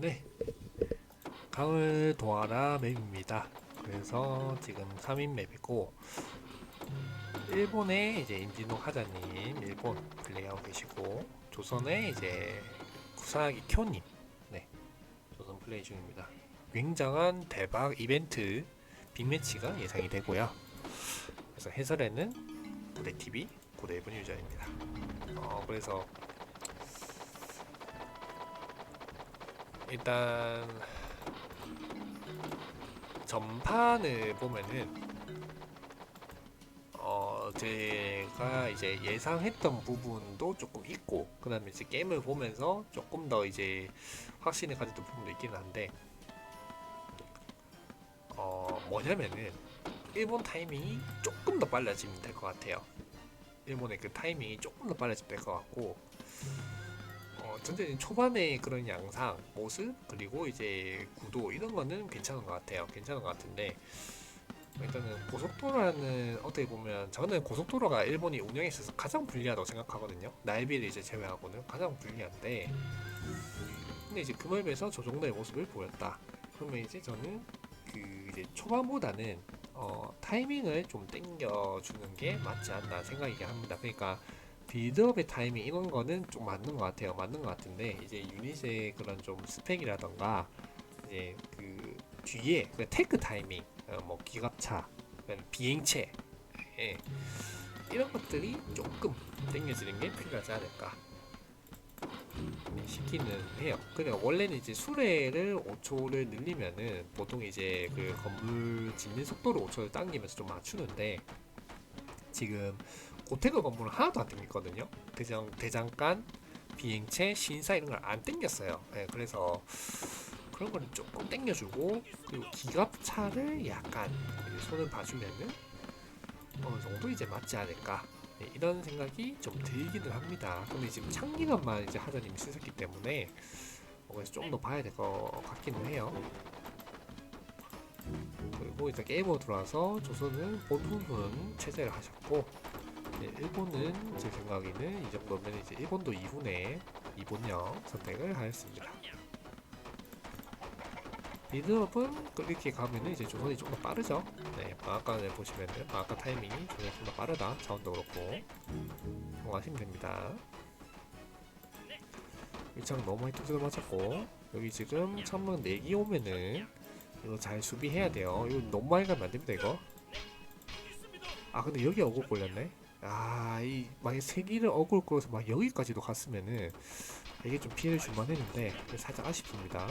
네. 강을 도하라 맵입니다. 그래서 지금 3인 맵이고 일본의 이제 임진호 하자님 일본 플레이하고 계시고 조선의 이제 구사기 쿄님 네 조선 플레이 중입니다. 굉장한 대박 이벤트 빅매치가 예상이 되고요. 그래서 해설에는 고대 TV 고대분 유저입니다. 어 그래서 일단 전판을 보면은 어 제가 이제 예상했던 부분도 조금 있고 그다음에 이제 게임을 보면서 조금 더 이제 확신을 가졌던 부분도 있긴 한데 어 뭐냐면은 일본 타이밍이 조금 더 빨라지면 될 것 같아요. 일본의 그 타이밍이 조금 더 빨라지면 될 것 같고 어, 전체적인 초반의 그런 양상, 모습, 그리고 이제 구도 이런 거는 괜찮은 것 같아요. 괜찮은 것 같은데 일단은 고속도로라는 어떻게 보면 저는 고속도로가 일본이 운영에 있어서 가장 불리하다고 생각하거든요. 날비를 이제 제외하고는 가장 불리한데 근데 이제 그 맵에서 저 정도의 모습을 보였다. 그러면 이제 저는 그 이제 초반보다는 어, 타이밍을 좀 땡겨주는 게 맞지 않나 생각이 합니다. 그러니까 빌드업의 타이밍 이런 거는 좀 맞는 것 같아요. 맞는 것 같은데 이제 유닛의 그런 좀 스펙이라던가 이제 그 뒤에 그 테크 타이밍, 어, 뭐 기갑차, 비행체 예. 이런 것들이 조금 땡겨지는 게 필요하지 않을까 네, 싶기는 해요. 그래 원래는 이제 수레를 5초를 늘리면은 보통 이제 그 건물 짓는 속도를 5초를 당기면서 좀 맞추는데 지금 고태그 건물은 하나도 안 땡겼거든요. 대장 대장간 비행체 신사 이런 걸 안 땡겼어요. 예, 그래서 그런 거는 조금 땡겨주고 그리고 기갑차를 약간 손을 봐주면은 어느 정도 이제 맞지 않을까 네, 이런 생각이 좀 들기는 합니다. 근데 지금 창기간만 이제 하자님이 쓰셨기 때문에 어, 그래서 좀 더 봐야 될 것 같기는 해요. 그리고 이제 게이머 들어와서 조선은 본후는 체제를 하셨고 네, 일본은 제 생각에는 이 정도면 이제 일본도 2분의 2분형 선택을 하였습니다. 리드업은 이렇게 가면은 이제 조선이 좀 더 빠르죠. 네, 마아까를 보시면은 마아까 타이밍이 조선이 좀 더 빠르다. 자원도 그렇고 공하시면 됩니다. 일창 너무 두드려 맞았고 여기 지금 천문 4기 오면은 이거 잘 수비해야 돼요. 이거 너무 많이 가면 안 됩니다 이거. 아 근데 여기 어글 걸렸네. 아 이 만약 세 기를 어글 끌어서 막 여기까지도 갔으면은 이게 좀 피해를 줄만 했는데 살짝 아쉽습니다.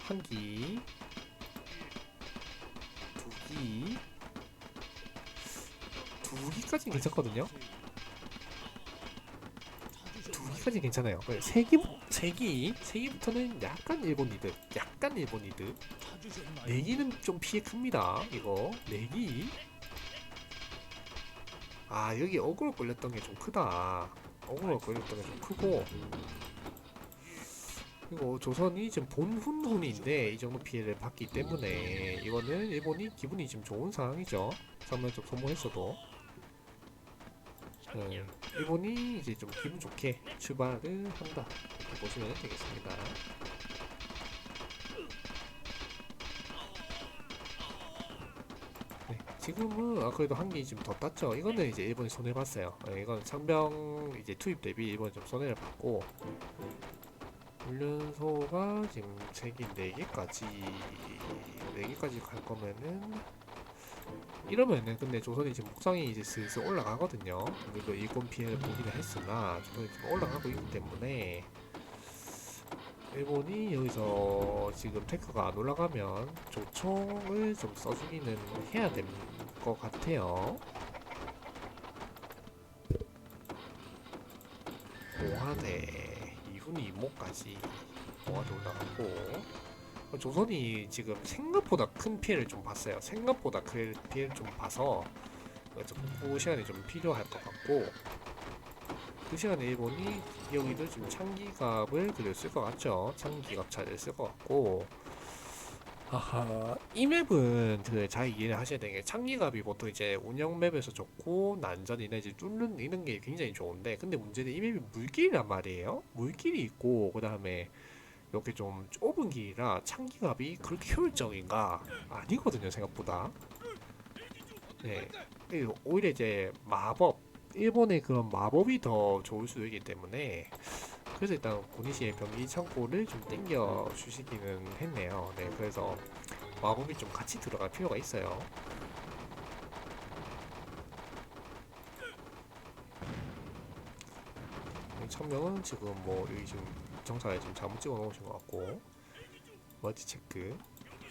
한 기, 두 기, 두 기까지는 괜찮거든요. 두 기까지 괜찮아요. 네, 세 기, 세 기, 세 기부터는 약간 일본 리드, 약간 일본 리드. 네 기는 좀 피해 큽니다. 이거 네 기. 아 여기 어그로 걸렸던 게 좀 크다. 어그로 걸렸던 게 좀 크고. 그리고 조선이 지금 본훈훈인데 이 정도 피해를 받기 때문에 이거는 일본이 기분이 지금 좋은 상황이죠. 전면적 소모했어도 네, 일본이 이제 좀 기분 좋게 출발을 한다 보시면 되겠습니다. 지금은 아 그래도 한개 지금 더 땄죠. 이거는 이제 일본이 손해 봤어요. 네, 이건 상병 이제 투입 대비 일본이 좀 손해를 봤고 훈련소가 지금 세개 4개까지 4개까지 갈 거면은 이러면은 근데 조선이 지금 목상이 이제 슬슬 올라가거든요. 그리고 일본 피해를 보기는 했으나 조선이 지금 올라가고 있기 때문에 일본이 여기서 지금 테크가 안 올라가면 조총을 좀 써주기는 해야 될 것 같아요. 모하대 이훈이 이모까지 모하대 올라가고 조선이 지금 생각보다 큰 피해를 좀 봤어요. 생각보다 그 피해를 좀 봐서 좀 공부 시간이 좀 필요할 것 같고 그 시간에 일본이 여기도 지금 창기갑을 그려 쓸것 같죠. 창기갑 쓸것 같고 아하, 이 맵은 그잘 이해를 하셔야 되는 게 창기갑이 보통 이제 운영 맵에서 좋고 난전이나 이제 뚫는 이런 게 굉장히 좋은데 근데 문제는 이 맵이 물길이란 말이에요. 물길이 있고 그 다음에 이렇게 좀 좁은 길이라 창기갑이 그렇게 효율적인가 아니거든요 생각보다. 네, 그리고 오히려 이제 마법 일본의 그런 마법이 더 좋을 수도 있기 때문에 그래서 일단 고니시의 병기 창고를 좀 땡겨 주시기는 했네요. 네, 그래서 마법이 좀 같이 들어갈 필요가 있어요. 이 천명은 지금 뭐 여기 지금 정찰에 지금 잘못 찍어 놓으신 것 같고 멀티 체크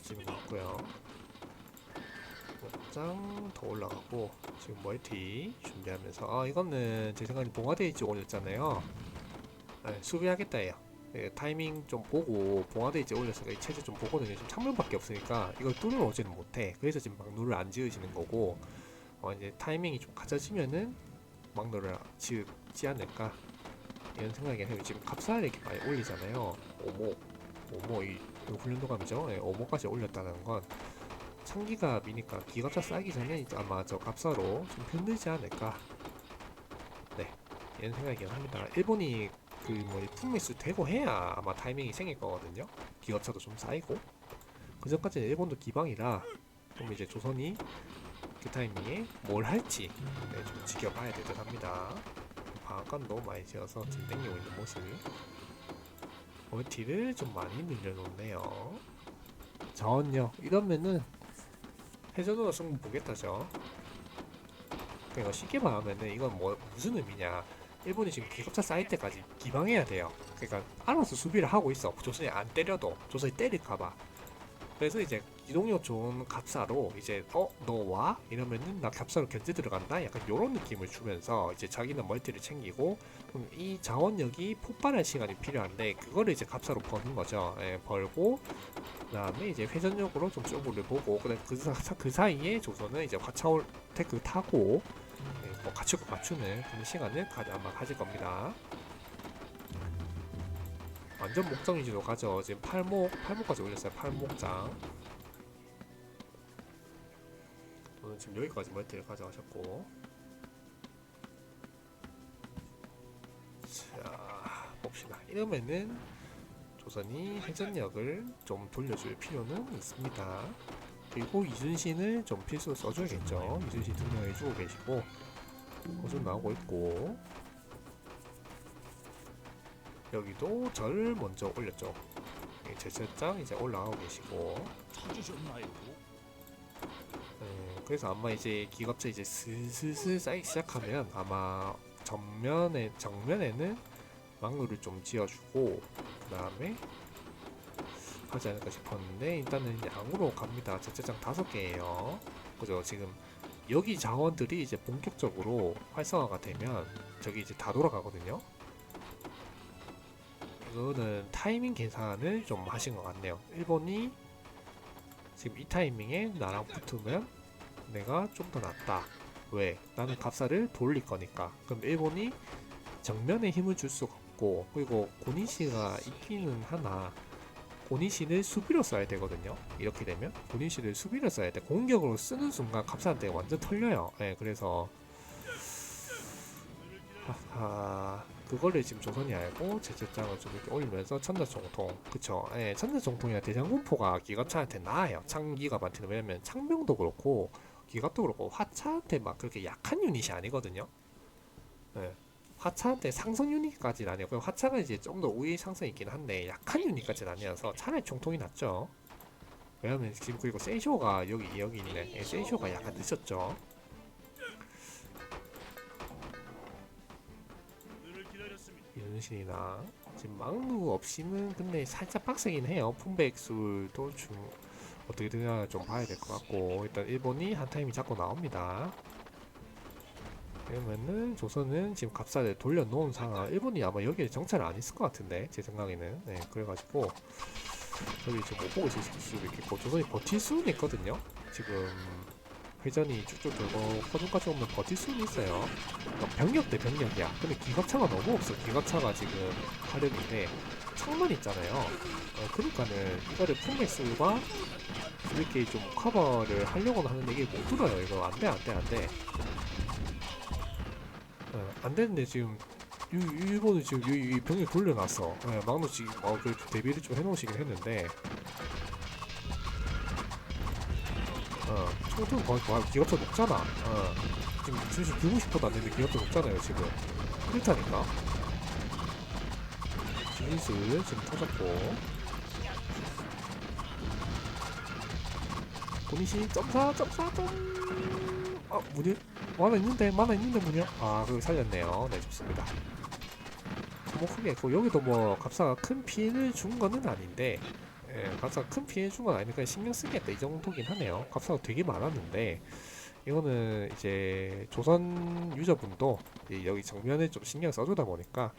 지금 같고요. 목장 더 올라가고 지금 멀티 준비하면서 아 이거는 제 생각에 봉화데이지 올렸잖아요. 네, 수비하겠다 예요. 네, 타이밍 좀 보고 봉화데이지 올렸으니까 이 체제 좀 보거든요. 지금 창문밖에 없으니까 이걸 뚫어 오지는 못해. 그래서 지금 막루를 안 지으시는 거고 어, 이제 타이밍이 좀 갖춰지면은 막루를 지지 않을까 이런 생각이 해요. 지금 값사를 이렇게 많이 올리잖아요. 오모 오모 이, 이 훈련도감이죠. 네, 오모까지 올렸다는 건 창기가 미니까 기갑차 쌓이기 전에 아마 저 값사로 좀 힘들지 않을까. 네, 이런 생각이긴 합니다. 일본이 그뭐 품미수 되고 해야 아마 타이밍이 생길 거거든요. 기업차도 좀 쌓이고 그 전까지는 일본도 기방이라 좀 이제 조선이 그 타이밍에 뭘 할지 네, 좀 지켜봐야 될 듯 합니다. 방앗간 너무 많이 지어서 지금 땡기고 있는 모습. 멀티를 좀 많이 늘려놓네요. 자원력 이러면은 해전으로 승부 보겠다죠. 그러니까 쉽게 말하면은 이건 뭐 무슨 의미냐? 일본이 지금 기갑차 쌓일 때까지 기방해야 돼요. 그러니까 알아서 수비를 하고 있어. 조선이 안 때려도 조선이 때릴까봐. 그래서 이제 이동력 좋은 갑사로 이제 어 너 와? 이러면은 나 갑사로 견제 들어간다. 약간 요런 느낌을 주면서 이제 자기는 멀티를 챙기고 이 자원력이 폭발할 시간이 필요한데 그거를 이제 갑사로 버는 거죠. 예, 벌고 그 다음에 이제 회전력으로 좀 쪼구를 보고 그다음 그, 사, 그 사이에 조선은 이제 화차올 테크 타고 네, 뭐 갖출 거 갖추는 그런 시간을 가, 아마 가질 겁니다. 완전 목장 위주로 가죠. 지금 팔목 팔목까지 올렸어요. 팔목장. 지금 여기까지 멀티를 가져가셨고. 자 봅시다. 이러면은 조선이 회전력을 좀 돌려줄 필요는 있습니다. 그리고 이순신을 좀 필수로 써줘야겠죠. 이순신 등장해주고 계시고 호준 나오고 있고 여기도 절 먼저 올렸죠. 예, 제철장 이제 올라가고 계시고 찾으셨나요? 예, 그래서 아마 이제 기갑차 이제 슬슬슬 쌓이기 시작하면 아마 전면에 정면에는 망루를 좀 지어주고 그 다음에 하지 않을까 싶었는데 일단은 양으로 갑니다. 제철장 다섯 개예요. 그죠? 지금 여기 자원들이 이제 본격적으로 활성화가 되면 저기 이제 다 돌아가거든요. 이거는 타이밍 계산을 좀 하신 것 같네요. 일본이 지금 이 타이밍에 나랑 붙으면 내가 좀 더 낫다. 왜? 나는 갑사를 돌릴 거니까. 그럼 일본이 정면에 힘을 줄 수가 없고 그리고 고니시가 있기는 하나 고니시를 수비로 써야 되거든요. 이렇게 되면 고니시를 수비로 써야 돼. 공격으로 쓰는 순간 갑사한테 완전 털려요. 예, 그래서 하하 그거를 지금 조선이 알고 제재장을 좀 이렇게 올리면서 천자정통 그쵸 예 천자정통이나 대장군포가 기갑차한테 나아요 창기갑한테는 왜냐면 창병도 그렇고 기갑도 그렇고 화차한테 막 그렇게 약한 유닛이 아니거든요 예 화차한테 상성 유닛까지는 아니고 화차가 이제 좀 더 우위 상승이 있긴 한데 약한 유닛까지는 아니어서 차라리 총통이 낫죠 왜냐면 지금 그리고 세이쇼가 여기 여기 있네 예, 세이쇼가 약간 늦었죠. 이순신이나 지금 막루 없이는 근데 살짝 빡세긴 해요. 품백술도 중 어떻게 되냐 좀 봐야 될 것 같고 일단 일본이 한 타임이 자꾸 나옵니다. 그러면은 조선은 지금 갑사를 돌려놓은 상황. 일본이 아마 여기에 정찰을 안 했을 것 같은데 제 생각에는 네 그래가지고 여기 지금 못 보고 있을 수도 있겠고 조선이 버틸 수는 있거든요. 지금 회전이 쭉쭉 돌고 허준까지 오면 버틸 수는 있어요. 병력 대 병력이야. 근데 기갑차가 너무 없어. 기갑차가 지금 화력인데 창만 있잖아요. 어, 그러니까는 이거를 풍맥스와 이렇게 좀 커버를 하려고는 하는데 이게 못 들어요. 이거 안 돼, 안 돼, 안 돼. 어, 안 되는데 지금 이, 일본은 지금 이, 이 병력 돌려놨어. 예, 막노 지금 어, 그 대비를 좀 해놓으시긴 했는데 어, 총등 거의 와, 기갑차 높잖아. 어, 지금 중심 150보다 안 되는데 기갑차 높잖아요, 지금. 그렇다니까. 지진스 지금 터졌고. 고니시 점사, 점사, 점. 아, 문이 만화 있는데, 만화 있는데 문이요? 아, 그걸 살렸네요. 네, 좋습니다. 뭐 크게 했고, 여기도 뭐, 갑사가 큰 피해를 준 거는 아닌데, 예, 갑사가 큰 피해 준 건 아니니까 신경 쓰겠다 이 정도긴 하네요. 갑사가 되게 많았는데 이거는 이제 조선 유저분도 이 여기 정면에 좀 신경 써주다 보니까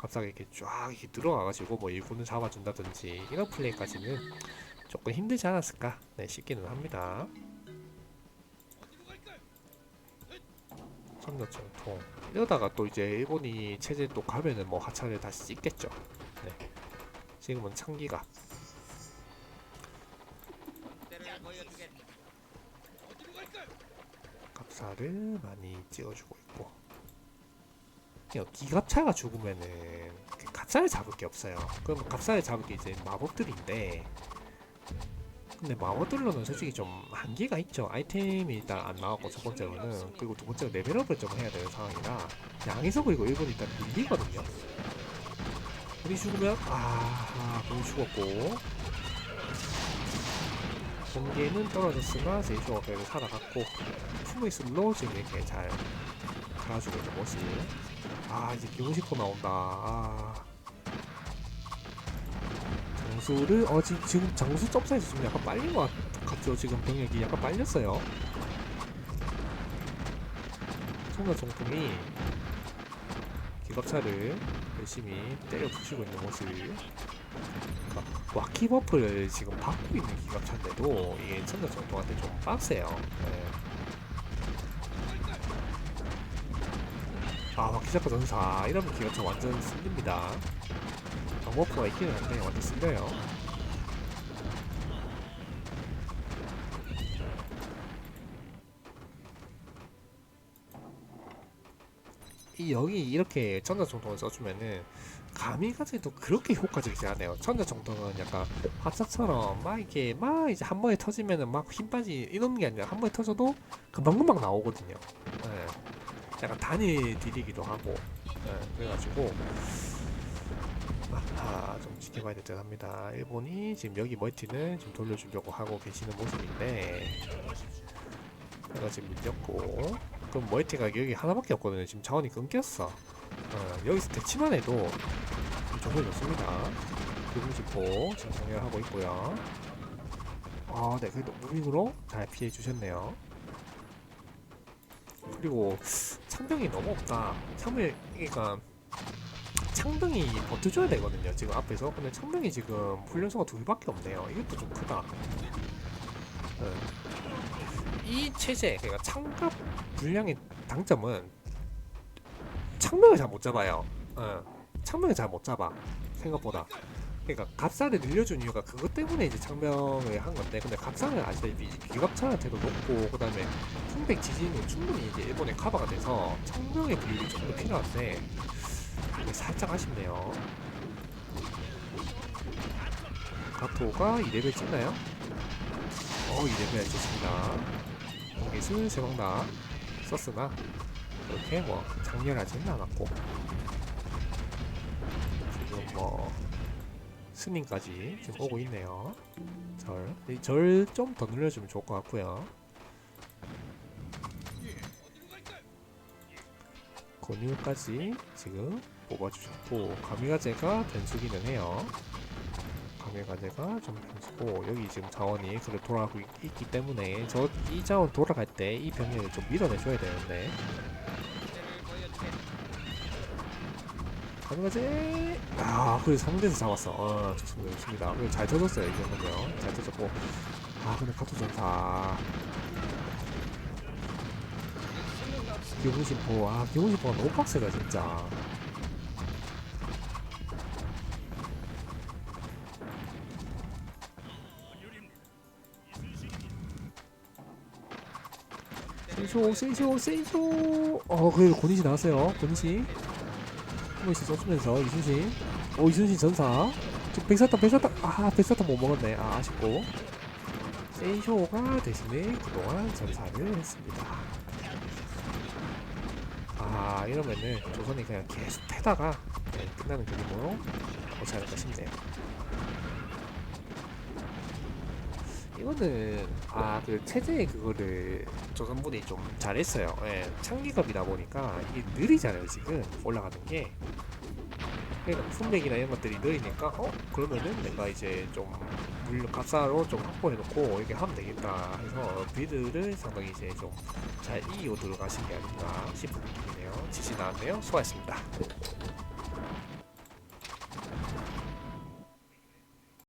갑사가 이렇게 쫙 이렇게 들어가가지고 뭐 일꾼을 잡아준다든지 이런 플레이까지는 조금 힘들지 않았을까 네, 싶기는 합니다. 선녀전통 이러다가 또 이제 일본이 체제 또 가면은 뭐 하차를 다시 찍겠죠. 네. 지금은 창기가 갑사를 많이 찍어주고 기갑차가 죽으면은 그 갑사를 잡을 게 없어요. 그럼 갑사를 잡을 게 이제 마법들인데 근데 마법들로는 솔직히 좀 한계가 있죠. 아이템이 일단 안 나왔고 첫 번째로는. 그리고 두 번째로 레벨업을 좀 해야 되는 상황이라 양에서 그리고 일본이 일단 밀리거든요. 우리 죽으면 아 우리 죽었고. 번개는 떨어졌으나 제이쇼가 그래도 살아갔고 품의술로 지금 이렇게 잘 갈아주고 있는 모습 아 이제 기무시코 나온다 아. 장수를 어 지금, 지금 장수 점사에서 지금 약간 빨린 것 같- 같죠 지금 병력이 약간 빨렸어요 총과 정통이 기갑차를 열심히 때려 부시고 있는 모습 그러니까 와키 버프를 지금 받고 있는 기갑차인데도 이게 천년 정도한테 좀 빡세요. 네. 아 와키자카 전사 이러면 기갑차 완전 쓸립니다. 정버프가 있기는 한데 완전 쓸려요. 이 여기 이렇게 천년 정통을 써주면은 가미가지도 그렇게 효과적이지 않아요. 천자 정도는 약간 합사처럼 막 이렇게 막 이제 한 번에 터지면은 막 힘 빠지 이런 게 아니라 한 번에 터져도 금방금방 나오거든요. 예. 약간 단일 딜이기도 하고 예, 그래가지고 아, 좀 지켜봐야 될 듯 합니다. 일본이 지금 여기 멀티는 좀 돌려주려고 하고 계시는 모습인데 내가 지금 밀렸고 그럼 멀티가 여기 하나밖에 없거든요. 지금 자원이 끊겼어. 어, 여기서 대치만 해도 정말 좋습니다. 싶고 지금 정렬하고 있고요. 아, 네, 그래도 무빙으로 잘 피해 주셨네요. 그리고 창병이 너무 없다. 창병이 그러니까 창병이 버텨줘야 되거든요. 지금 앞에서 근데 창병이 지금 훈련소가 두 개밖에 없네요. 이것도 좀 크다. 네. 이 체제, 그러니까 창갑 분량의 당점은 창명을 잘 못 잡아요. 어, 창명을 잘 못 잡아 생각보다. 그러니까 갑사를 늘려준 이유가 그것 때문에 이제 창명을 한 건데, 근데 갑사는 아시다시피 기갑차한테도 높고, 그다음에 풍백 지진은 충분히 이제 일본에 커버가 돼서 창명의 비율이 좀 더 필요한데 살짝 아쉽네요. 가토가 2레벨 찍나요? 어, 2레벨 좋습니다. 공기술 세방다 썼으나 그렇게 뭐 장렬하지는 않았고 지금 뭐 스님까지 지금 오고 있네요. 절, 절 좀 더 늘려주면 좋을 것 같고요. 권유까지 지금 뽑아주셨고 가미가제가 변수기는 해요. 가미가제가 좀 변수고 여기 지금 자원이 그래 돌아가고 있, 있기 때문에 저 이 자원 돌아갈 때 이 병력을 좀 밀어내줘야 되는데 가능하지? 아, 그래 3대에서 잡았어. 어, 좋습니다, 좋습니다. 그리고 잘 터졌어요, 이 정도면. 잘 터졌고. 아, 근데 카토 전사. 기공심포 아 기공심포가 너무 빡세다 진짜 센쇼 센쇼 센쇼 어 그래도 고니시 나왔어요 고니시 고니시 써주면서 이순신. 오 이순신 전사. 저 백사탄 백사탄 아 백사탄 못 먹었네. 아 아쉽고. 센쇼가 대신에 그동안 전사를 했습니다. 아 이러면은 조선이 그냥 계속 패다가 네, 끝나는 그림으로 오지 않을까 싶네요 이거는 아 그 체제 그거를 조선분이 좀 잘했어요. 예, 창기급이다 보니까 이게 느리잖아요 지금 올라가는 게. 그러니까 품맥이나 이런 것들이 느리니까 어 그러면은 내가 이제 좀 물류 값사로 좀 확보해놓고 이렇게 하면 되겠다 해서 빌드를 상당히 이제 좀 잘 이어 들어가신 게 아닌가 싶은 느낌이네요. 지시 나왔네요. 수고하셨습니다.